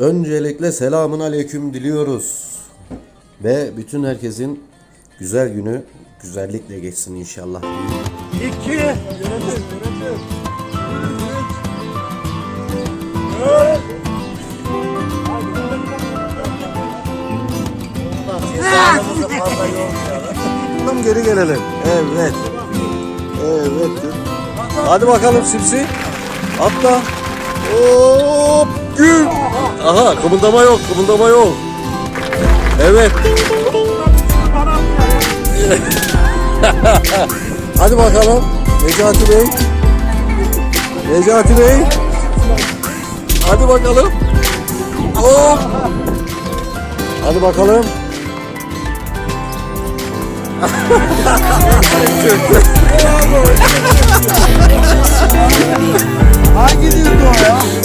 Öncelikle selamun aleyküm diliyoruz. Ve bütün herkesin güzel günü güzellikle geçsin inşallah. İki. Yönetim, yönetim. Tamam geri gelelim. Evet. Evet. Hadi bakalım Sipsi. Atla. Hop. Gül. Aha kımıldama yok kımıldama yok. Evet. Hadi bakalım. Necati Bey. Necati Bey. Hadi bakalım. Hop. Hadi bakalım. Hangi dildo ya?